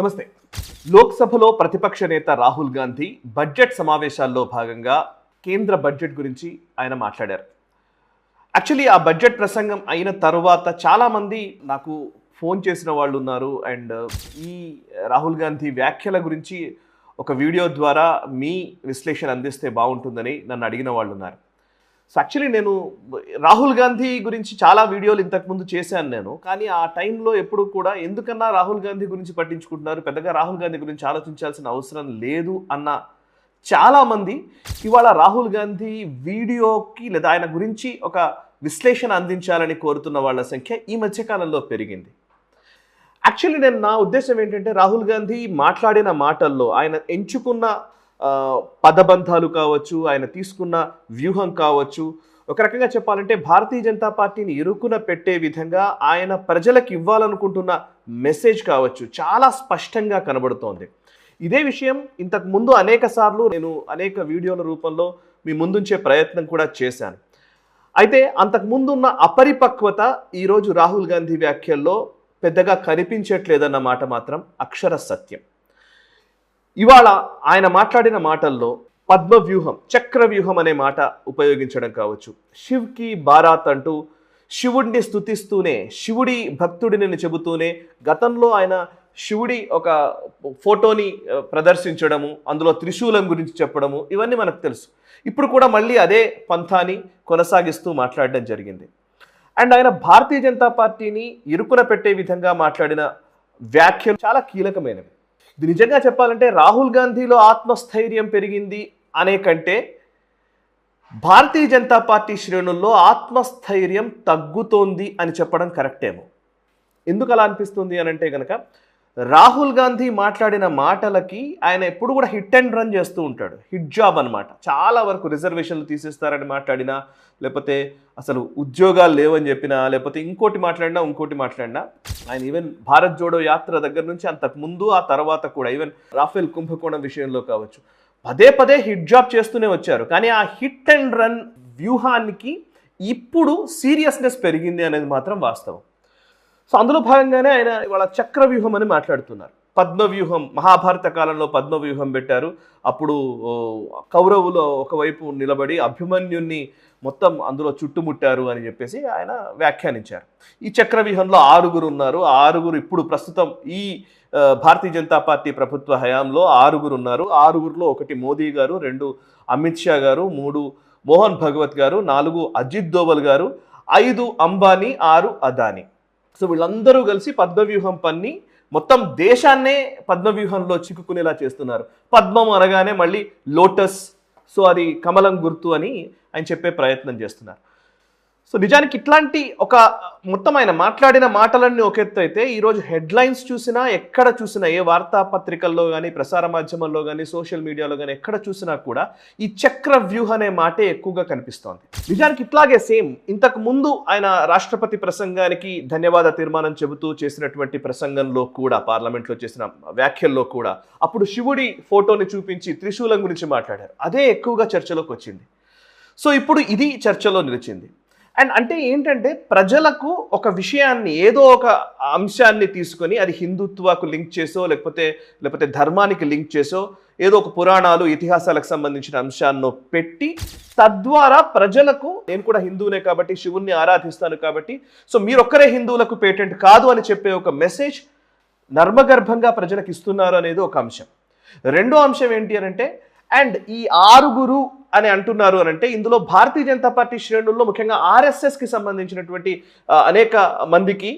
నమస్తే. లోక్సభలో ప్రతిపక్ష నేత రాహుల్ గాంధీ బడ్జెట్ సమావేశాల్లో భాగంగా కేంద్ర బడ్జెట్ గురించి ఆయన మాట్లాడారు. యాక్చువల్లీ ఆ బడ్జెట్ ప్రసంగం అయిన తర్వాత చాలామంది నాకు ఫోన్ చేసిన వాళ్ళు ఉన్నారు అండ్ ఈ రాహుల్ గాంధీ వ్యాఖ్యల గురించి ఒక వీడియో ద్వారా మీ విశ్లేషణ అందిస్తే బాగుంటుందని నన్ను అడిగిన వాళ్ళు ఉన్నారు. సో యాక్చువల్లీ నేను రాహుల్ గాంధీ గురించి చాలా వీడియోలు ఇంతకుముందు చేశాను నేను. కానీ ఆ టైంలో ఎప్పుడు కూడా ఎందుకన్నా రాహుల్ గాంధీ గురించి పట్టించుకుంటున్నారు? పెద్దగా రాహుల్ గాంధీ గురించి ఆలోచించాల్సిన అవసరం లేదు అన్న చాలామంది ఇవాళ రాహుల్ గాంధీ వీడియోకి లేదా ఆయన గురించి ఒక విశ్లేషణ అందించాలని కోరుతున్న వాళ్ళ సంఖ్య ఈ మధ్యకాలంలో పెరిగింది. యాక్చువల్లీ నేను నా ఉద్దేశం ఏంటంటే రాహుల్ గాంధీ మాట్లాడిన మాటల్లో ఆయన ఎంచుకున్న పదబంధాలు కావచ్చు ఆయన తీసుకున్న వ్యూహం కావచ్చు. ఒక రకంగా చెప్పాలంటే భారతీయ జనతా పార్టీని ఇరుకున పెట్టే విధంగా ఆయన ప్రజలకు ఇవ్వాలనుకుంటున్న మెసేజ్ కావచ్చు చాలా స్పష్టంగా కనబడుతోంది. ఇదే విషయం ఇంతకు ముందు అనేక సార్లు నేను అనేక వీడియోల రూపంలో మీ ముందుంచే ప్రయత్నం కూడా చేశాను. అయితే అంతకు అపరిపక్వత ఈరోజు రాహుల్ గాంధీ వ్యాఖ్యల్లో పెద్దగా కనిపించట్లేదన్న మాట మాత్రం అక్షర సత్యం. ఇవాళ ఆయన మాట్లాడిన మాటల్లో పద్మ వ్యూహం చక్ర వ్యూహం అనే మాట ఉపయోగించడం కావచ్చు. శివ్కి బారాత్ అంటూ శివుడిని స్తుతిస్తూనే శివుడి భక్తుడిని చెబుతూనే గతంలో ఆయన శివుడి ఒక ఫోటోని ప్రదర్శించడము అందులో త్రిశూలం గురించి చెప్పడము ఇవన్నీ మనకు తెలుసు. ఇప్పుడు కూడా మళ్ళీ అదే పంథాని కొనసాగిస్తూ మాట్లాడడం జరిగింది. అండ్ ఆయన భారతీయ జనతా పార్టీని ఇరుకున పెట్టే విధంగా మాట్లాడిన వ్యాఖ్యలు చాలా కీలకమైనవి. నిజంగా చెప్పాలంటే రాహుల్ గాంధీలో ఆత్మస్థైర్యం పెరిగింది అనే కంటే భారతీయ జనతా పార్టీ శ్రేణుల్లో ఆత్మస్థైర్యం తగ్గుతోంది అని చెప్పడం కరెక్టేమో. ఎందుకు అలా అనిపిస్తుంది అని అంటే కనుక రాహుల్ గాంధీ మాట్లాడిన మాటలకి ఆయన ఎప్పుడు కూడా హిట్ అండ్ రన్ చేస్తూ ఉంటాడు. హిట్ జాబ్ అనమాట చాలా వరకు రిజర్వేషన్లు తీసేస్తారని మాట్లాడినా లేకపోతే అసలు ఉద్యోగాలు లేవని చెప్పినా లేకపోతే ఇంకోటి మాట్లాడినా ఇంకోటి మాట్లాడినా ఆయన ఈవెన్ భారత్ జోడో యాత్ర దగ్గర నుంచి అంతకు ముందు ఆ తర్వాత కూడా ఈవెన్ రాఫెల్ కుంభకోణం విషయంలో కావచ్చు. పదే పదే హిట్ జాబ్ చేస్తూనే వచ్చారు. కానీ ఆ హిట్ అండ్ రన్ వ్యూహానికి ఇప్పుడు సీరియస్నెస్ పెరిగింది అనేది మాత్రం వాస్తవం. సో అందులో భాగంగానే ఆయన ఇవాళ చక్రవ్యూహం అని మాట్లాడుతున్నారు. పద్మ వ్యూహం మహాభారత కాలంలో పద్మవ్యూహం పెట్టారు. అప్పుడు కౌరవులు ఒకవైపు నిలబడి అభిమన్యుణ్ణి మొత్తం అందులో చుట్టుముట్టారు అని చెప్పేసి ఆయన వ్యాఖ్యానించారు. ఈ చక్ర వ్యూహంలో ఆరుగురు ఉన్నారు. ఆరుగురు ఇప్పుడు ప్రస్తుతం ఈ భారతీయ జనతా పార్టీ ప్రభుత్వ హయాంలో ఆరుగురు ఉన్నారు. ఆరుగురులో ఒకటి మోదీ గారు రెండు అమిత్ షా గారు మూడు మోహన్ భగవత్ గారు నాలుగు అజిత్ దోవల్ గారు ఐదు అంబానీ ఆరు అదానీ. సో వీళ్ళందరూ కలిసి పద్మవ్యూహం పన్ని మొత్తం దేశాన్నే పద్మవ్యూహంలో చిక్కుకునేలా చేస్తున్నారు. పద్మం అనగానే మళ్ళీ లోటస్ సో అది కమలం గుర్తు అని ఆయన చెప్పే ప్రయత్నం చేస్తున్నారు. సో నిజానికి ఇట్లాంటి ఒక మొత్తం ఆయన మాట్లాడిన మాటలన్నీ ఒక ఎత్తు అయితే ఈరోజు హెడ్లైన్స్ చూసినా ఎక్కడ చూసినా ఏ వార్తాపత్రికల్లో కానీ ప్రసార మాధ్యమాల్లో కానీ సోషల్ మీడియాలో కానీ ఎక్కడ చూసినా కూడా ఈ చక్ర వ్యూహ అనే మాటే ఎక్కువగా కనిపిస్తోంది. నిజానికి ఇట్లాగే సేమ్. ఇంతకు ముందు ఆయన రాష్ట్రపతి ప్రసంగానికి ధన్యవాద తీర్మానం చెబుతూ చేసినటువంటి ప్రసంగంలో కూడా పార్లమెంట్లో చేసిన వ్యాఖ్యల్లో కూడా అప్పుడు శివుడి ఫోటోని చూపించి త్రిశూలం గురించి మాట్లాడారు. అదే ఎక్కువగా చర్చలోకి వచ్చింది. సో ఇప్పుడు ఇది చర్చలో నిలిచింది. అండ్ అంటే ఏంటంటే ప్రజలకు ఒక విషయాన్ని ఏదో ఒక అంశాన్ని తీసుకొని అది హిందుత్వకు లింక్ చేసో లేకపోతే లేకపోతే ధర్మానికి లింక్ చేసో ఏదో ఒక పురాణాలు ఇతిహాసాలకు సంబంధించిన అంశాన్ని పెట్టి తద్వారా ప్రజలకు నేను కూడా హిందువునే కాబట్టి శివుణ్ణి ఆరాధిస్తాను కాబట్టి సో మీరొక్కరే హిందువులకు పేటెంట్ కాదు అని చెప్పే ఒక మెసేజ్ నర్మగర్భంగా ప్రజలకు ఇస్తున్నారు అనేది ఒక అంశం. రెండో అంశం ఏంటి అని అంటే అండ్ ఈ ఆరుగురు అని అంటున్నారు అని అంటే ఇందులో భారతీయ జనతా పార్టీ శ్రేణుల్లో ముఖ్యంగా ఆర్ఎస్ఎస్కి సంబంధించినటువంటి అనేక మందికి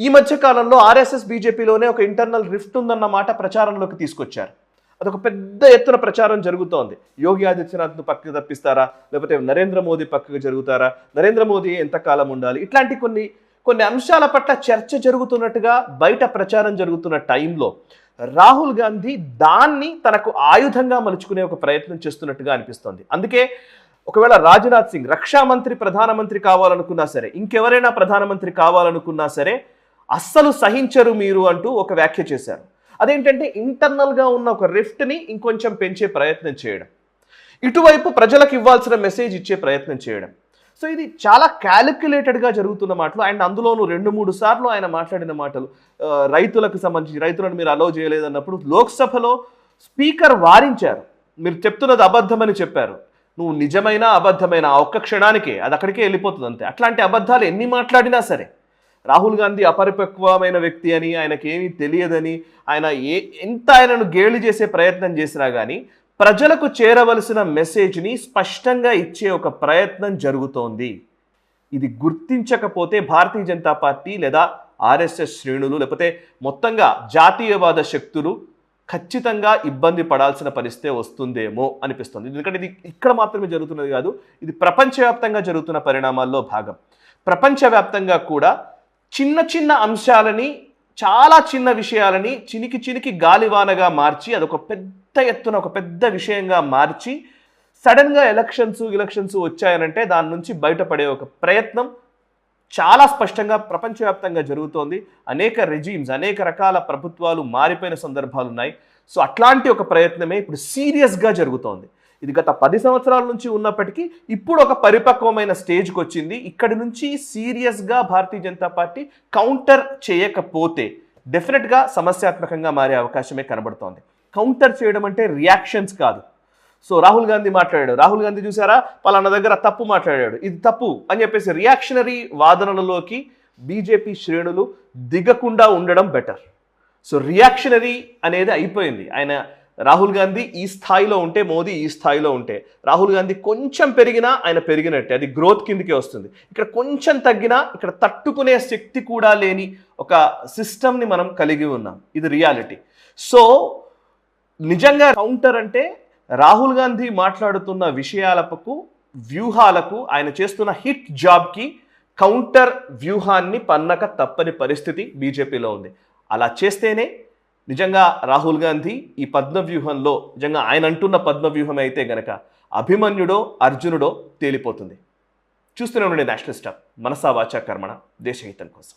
ఈ మధ్య కాలంలో ఆర్ఎస్ఎస్ బీజేపీలోనే ఒక ఇంటర్నల్ రిఫ్ట్ ఉందన్న మాట ప్రచారంలోకి తీసుకొచ్చారు. అదొక పెద్ద ఎత్తున ప్రచారం జరుగుతోంది. యోగి ఆదిత్యనాథ్ను పక్కకు తప్పిస్తారా? లేకపోతే నరేంద్ర మోదీ పక్కకు జరుగుతారా? నరేంద్ర మోదీ ఎంతకాలం ఉండాలి? ఇట్లాంటి కొన్ని కొన్ని అంశాల పట్ల చర్చ జరుగుతున్నట్టుగా బయట ప్రచారం జరుగుతున్న టైంలో రాహుల్ గాంధీ దాన్ని తనకు ఆయుధంగా మలుచుకునే ఒక ప్రయత్నం చేస్తున్నట్టుగా అనిపిస్తోంది. అందుకే ఒకవేళ రాజ్నాథ్ సింగ్ రక్షా మంత్రి ప్రధానమంత్రి కావాలనుకున్నా సరే ఇంకెవరైనా ప్రధానమంత్రి కావాలనుకున్నా సరే అస్సలు సహించరు మీరు అంటూ ఒక వ్యాఖ్య చేశారు. అదేంటంటే ఇంటర్నల్గా ఉన్న ఒక రిఫ్ట్ని ఇంకొంచెం పెంచే ప్రయత్నం చేయడం. ఇటువైపు ప్రజలకు ఇవ్వాల్సిన మెసేజ్ ఇచ్చే ప్రయత్నం చేయడం. సో ఇది చాలా క్యాలిక్యులేటెడ్గా జరుగుతున్న మాటలు. అండ్ అందులోనూ రెండు మూడు సార్లు ఆయన మాట్లాడిన మాటలు. రైతులకు సంబంధించి రైతులను మీరు అలో చేయలేదన్నప్పుడు లోక్సభలో స్పీకర్ వారించారు. మీరు చెప్తున్నది అబద్ధమని చెప్పారు. నువ్వు నిజమైన అబద్ధమైన ఆ ఒక్క క్షణానికే అది అక్కడికే వెళ్ళిపోతుంది అంతే. అట్లాంటి అబద్ధాలు ఎన్ని మాట్లాడినా సరే రాహుల్ గాంధీ అపరిపక్వమైన వ్యక్తి అని ఆయనకేమీ ఏమీ తెలియదని ఆయన ఏ ఎంత ఆయనను గేలి చేసే ప్రయత్నం చేసినా కానీ ప్రజలకు చేరవలసిన మెసేజ్ని స్పష్టంగా ఇచ్చే ఒక ప్రయత్నం జరుగుతోంది. ఇది గుర్తించకపోతే భారతీయ జనతా పార్టీ లేదా ఆర్ఎస్ఎస్ శ్రేణులు లేకపోతే మొత్తంగా జాతీయవాద శక్తులు ఖచ్చితంగా ఇబ్బంది పడాల్సిన పరిస్థితి వస్తుందేమో అనిపిస్తుంది. ఎందుకంటే ఇది ఇక్కడ మాత్రమే జరుగుతున్నది కాదు ఇది ప్రపంచవ్యాప్తంగా జరుగుతున్న పరిణామాల్లో భాగం. ప్రపంచవ్యాప్తంగా కూడా చిన్న చిన్న అంశాలని చాలా చిన్న విషయాలని చినికి చినికి గాలివానగా మార్చి అదొక పెద్ద ఎత్తున ఒక పెద్ద విషయంగా మార్చి సడన్గా ఎలక్షన్స్ ఎలక్షన్స్ వచ్చాయనంటే దాని నుంచి బయటపడే ఒక ప్రయత్నం చాలా స్పష్టంగా ప్రపంచవ్యాప్తంగా జరుగుతోంది. అనేక రెజీమ్స్ అనేక రకాల ప్రభుత్వాలు మారిపోయిన సందర్భాలు ఉన్నాయి. సో అట్లాంటి ఒక ప్రయత్నమే ఇప్పుడు సీరియస్గా జరుగుతోంది. ఇది గత పది సంవత్సరాల నుంచి ఉన్నప్పటికీ ఇప్పుడు ఒక పరిపక్వమైన స్టేజ్కి వచ్చింది. ఇక్కడి నుంచి సీరియస్గా భారతీయ జనతా పార్టీ కౌంటర్ చేయకపోతే డెఫినెట్గా సమస్యాత్మకంగా మారే అవకాశమే కనబడుతోంది. కౌంటర్ చేయడం అంటే రియాక్షన్స్ కాదు. సో రాహుల్ గాంధీ మాట్లాడాడు. రాహుల్ గాంధీ చూసారా? పలానా దగ్గర తప్పు మాట్లాడాడు. ఇది తప్పు అని చెప్పేసి రియాక్షనరీ వాదనలలోకి బీజేపీ శ్రేణులు దిగకుండా ఉండడం బెటర్ సో రియాక్షనరీ అనేది అయిపోయింది. ఆయన రాహుల్ గాంధీ ఈ స్థాయిలో ఉంటే మోదీ ఈ స్థాయిలో ఉంటే. రాహుల్ గాంధీ కొంచెం పెరిగినా ఆయన పెరిగినట్టే. అది గ్రోత్ కిందకి వస్తుంది. ఇక్కడ కొంచెం తగ్గినా ఇక్కడ తట్టుకునే శక్తి కూడా లేని ఒక సిస్టమ్ని మనం కలిగి ఉన్నాం. ఇది రియాలిటీ సో నిజంగా కౌంటర్ అంటే రాహుల్ గాంధీ మాట్లాడుతున్న విషయాలకు వ్యూహాలకు ఆయన చేస్తున్న హిట్ జాబ్కి కౌంటర్ వ్యూహాన్ని పన్నక తప్పని పరిస్థితి బీజేపీలో ఉంది. అలా చేస్తేనే నిజంగా రాహుల్ గాంధీ ఈ పద్మ వ్యూహంలో నిజంగా ఆయన అంటున్న పద్మ వ్యూహం అయితే గనక అభిమన్యుడో అర్జునుడో తేలిపోతుంది. చూస్తూనే ఉండండి నేషనల్ స్టార్ మనసా వాచా కర్మణ దేశహితం కోసం.